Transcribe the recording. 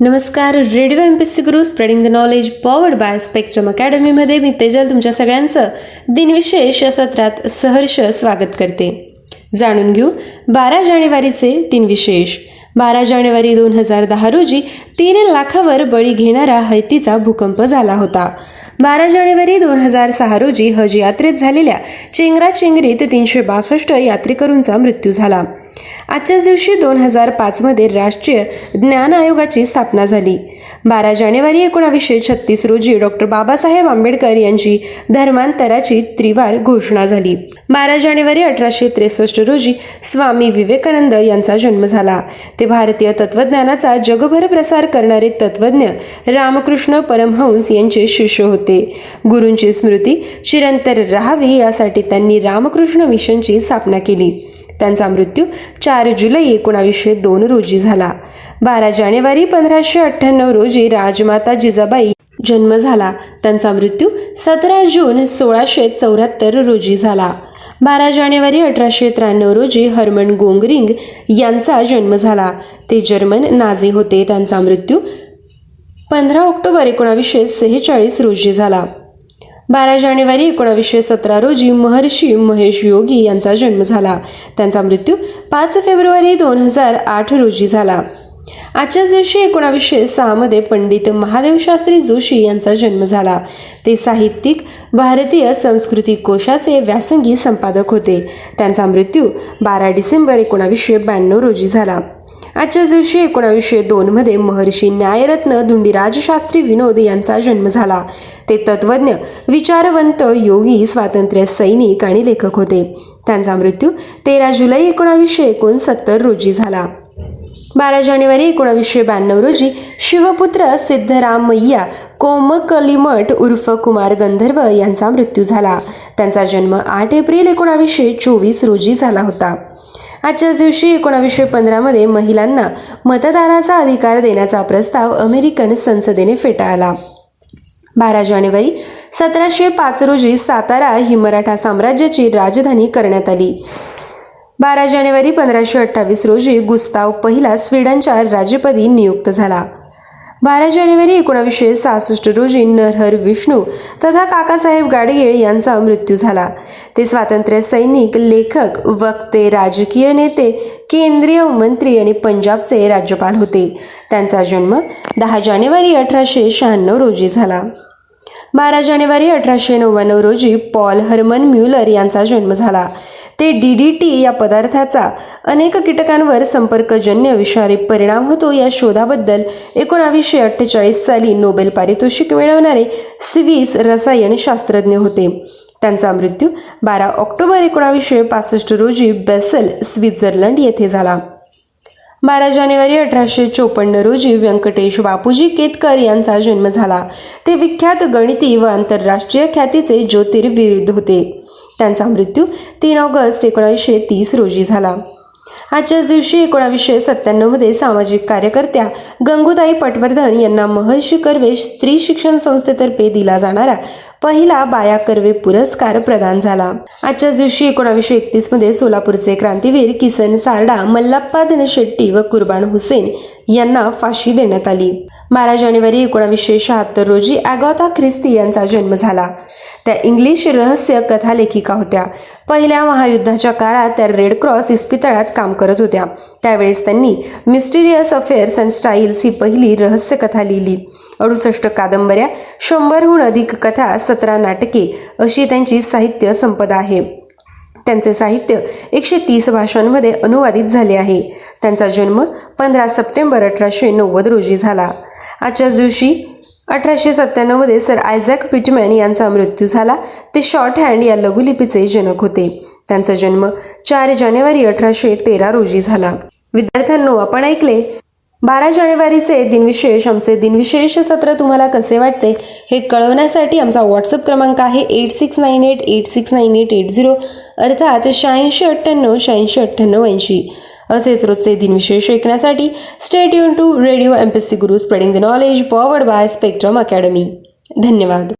नमस्कार radio M P C Guru spreading the knowledge powered by Spectrum अकॅडमीमध्ये मी तेजल तुमच्या सगळ्यांचं दिनविशेष या सत्रात सहर्ष स्वागत करते. जाणून घेऊ बारा जानेवारीचे दिनविशेष बारा जानेवारी दोन हजार दहा रोजी तीन लाखावर बळी घेणारा हैतीचा भूकंप झाला होता. बारा जानेवारी दोन हजार सहा रोजी हज यात्रेत झालेल्या चेंगराचेंगरीत तीनशे बासष्ट यात्रेकरूंचा मृत्यू झाला. आजच्याच दिवशी दोन हजार पाचमध्ये राष्ट्रीय ज्ञान आयोगाची स्थापना झाली. बारा जानेवारी एकोणावीसशे छत्तीस रोजी डॉक्टर बाबासाहेब आंबेडकर यांची धर्मांतराची त्रिवार घोषणा झाली. बारा जानेवारी अठराशे त्रेसष्ट रोजी स्वामी विवेकानंद यांचा जन्म झाला. ते भारतीय तत्वज्ञानाचा जगभर प्रसार करणारे तत्वज्ञ रामकृष्ण परमहंस यांचे शिष्य होते. गुरूंची स्मृती चिरंतर राहावी यासाठी त्यांनी रामकृष्ण मिशनची स्थापना केली. त्यांचा मृत्यू चार जुलै एकोणावीसशे दोन रोजी झाला. बारा जानेवारी पंधराशे अठ्ठ्याण्णव रोजी राजमाता जिजाबाई जन्म झाला. त्यांचा मृत्यू सतरा जून सोळाशे चौऱ्याहत्तर रोजी झाला. बारा जानेवारी अठराशे त्र्याण्णव रोजी हर्मन गोंगरिंग यांचा जन्म झाला. ते जर्मन नाझी होते. त्यांचा मृत्यू पंधरा ऑक्टोबर एकोणावीसशे सेहेचाळीस रोजी झाला. बारा जानेवारी एकोणावीसशे सतरा रोजी महर्षी महेश योगी यांचा जन्म झाला. त्यांचा मृत्यू पाच फेब्रुवारी दोन हजार आठ रोजी झाला. आजच्याच दिवशी एकोणावीसशे सहामध्ये पंडित महादेव शास्त्री जोशी यांचा जन्म झाला. ते साहित्यिक भारतीय संस्कृती कोशाचे व्यासंगी संपादक होते. त्यांचा मृत्यू बारा डिसेंबर एकोणावीसशे ब्याण्णव रोजी झाला. आजच्याच दिवशी एकोणावीसशे दोनमध्ये महर्षी न्यायरत्न धुंडीराज शास्त्री विनोद यांचा जन्म झाला. ते तत्वज्ञ विचारवंत योगी स्वातंत्र्य सैनिक आणि लेखक होते. त्यांचा मृत्यू तेरा जुलै एकोणावीसशे एकोणसत्तर रोजी झाला. बारा जानेवारी एकोणावीसशे ब्याण्णव रोजी शिवपुत्र सिद्धरामय्या कोमकलिमठ उर्फ कुमार गंधर्व यांचा मृत्यू झाला. त्यांचा जन्म आठ एप्रिल एकोणावीसशे चोवीस रोजी झाला होता. आजच्याच दिवशी एकोणावीसशे पंधरामध्ये महिलांना मतदानाचा अधिकार देण्याचा प्रस्ताव अमेरिकन संसदेने फेटाळला. बारा जानेवारी सतराशे पाच रोजी सातारा ही मराठा साम्राज्याची राजधानी करण्यात आली. बारा जानेवारी पंधराशे अठ्ठावीस रोजी गुस्ताव पहिला स्वीडनच्या राजपदी नियुक्त झाला. बारा जानेवारी एकोणावीसशे सहासष्ट रोजी नरहर विष्णू तथा काकासाहेब गाडगीळ यांचा मृत्यू झाला. ते स्वातंत्र्य सैनिक लेखक वक्ते राजकीय नेते केंद्रीय मंत्री आणि पंजाबचे राज्यपाल होते. त्यांचा जन्म दहा जानेवारी अठराशे शहाण्णव रोजी झाला. बारा जानेवारी अठराशे नव्याण्णव रोजी पॉल हर्मन म्युलर यांचा जन्म झाला. ते डी डी टी या पदार्थाचा अनेक कीटकांवर संपर्कजन्य विषारी परिणाम होतो. या शोधाबद्दल एकोणावीसशे अठ्ठेचाळीस साली नोबेल पारितोषिक मिळवणारे स्विस रसायन शास्त्रज्ञ होते. त्यांचा मृत्यू बारा ऑक्टोबर एकोणावीसशे पासष्ट रोजी बेसल स्वित्झर्लंड येथे झाला. बारा जानेवारी अठराशे चोपन्न रोजी व्यंकटेश बापूजी केतकर यांचा जन्म झाला. ते विख्यात गणिती व आंतरराष्ट्रीय ख्यातीचे ज्योतिर्विरुद्ध होते. त्यांचा मृत्यू तीन ऑगस्ट एकोणावीसशे तीस रोजी झाला. आजच्याच दिवशी एकोणावीसशे सत्त्याण्णवमध्ये सामाजिक कार्यकर्त्या गंगूताई पटवर्धन यांना महर्षी कर्वे स्त्री शिक्षण संस्थेतर्फे दिला जाणारा पहिला बाया कर्वे पुरस्कार प्रदान झाला. आजच्याच दिवशी एकोणावीसशे एकतीसमध्ये सोलापूरचे क्रांतीवीर किसन सारडा मल्लाप्पा शेट्टी व कुर्बान हुसेन यांना फाशी देण्यात आली. बारा जानेवारी एकोणावीसशे शहात्तर रोजी अगॉथा ख्रिस्ती यांचा जन्म झाला. त्या इंग्लिश रहस्य कथा लेखिका होत्या. पहिल्या महायुद्धाच्या काळात त्या रेड क्रॉस इस्पितळात काम करत होत्या. त्यावेळेस त्यांनी मिस्टिरियस अफेअर्स अँड स्टाईल्स ही पहिली रहस्य कथा लिहिली. अडुसष्ट कादंबऱ्या शंभरहून अधिक कथा सतरा नाटके अशी त्यांची साहित्य संपदा आहे. त्यांचे साहित्य एकशे तीस भाषांमध्ये अनुवादित झाले आहे. त्यांचा जन्म पंधरा सप्टेंबर अठराशे नव्वद रोजी झाला. आजच्याच दिवशी अठराशे सत्त्याण्णवमध्ये सर आयझॅक पिटमॅन यांचा मृत्यू झाला. ते शॉर्ट हँड या लघुलिपीचे जनक होते. त्यांचा जन्म चार जानेवारी अठराशे तेरा रोजी झाला. विद्यार्थ्यांनो आपण ऐकले. बारा जानेवारीचे दिनविशेष आमचे दिनविशेष सत्र तुम्हाला कसे वाटते हे कळवण्यासाठी आमचा व्हॉट्सअप क्रमांक आहे eight six nine eight eight six nine eight eight zero अर्थात शहाऐंशी अठ्ठ्याण्णव शहाऐंशी अठ्ठ्याण्णव ऐंशी. असेच रोजचे दिनविशेष ऐकण्यासाठी stay युन to radio M P C Guru spreading the knowledge powered by Spectrum academy धन्यवाद.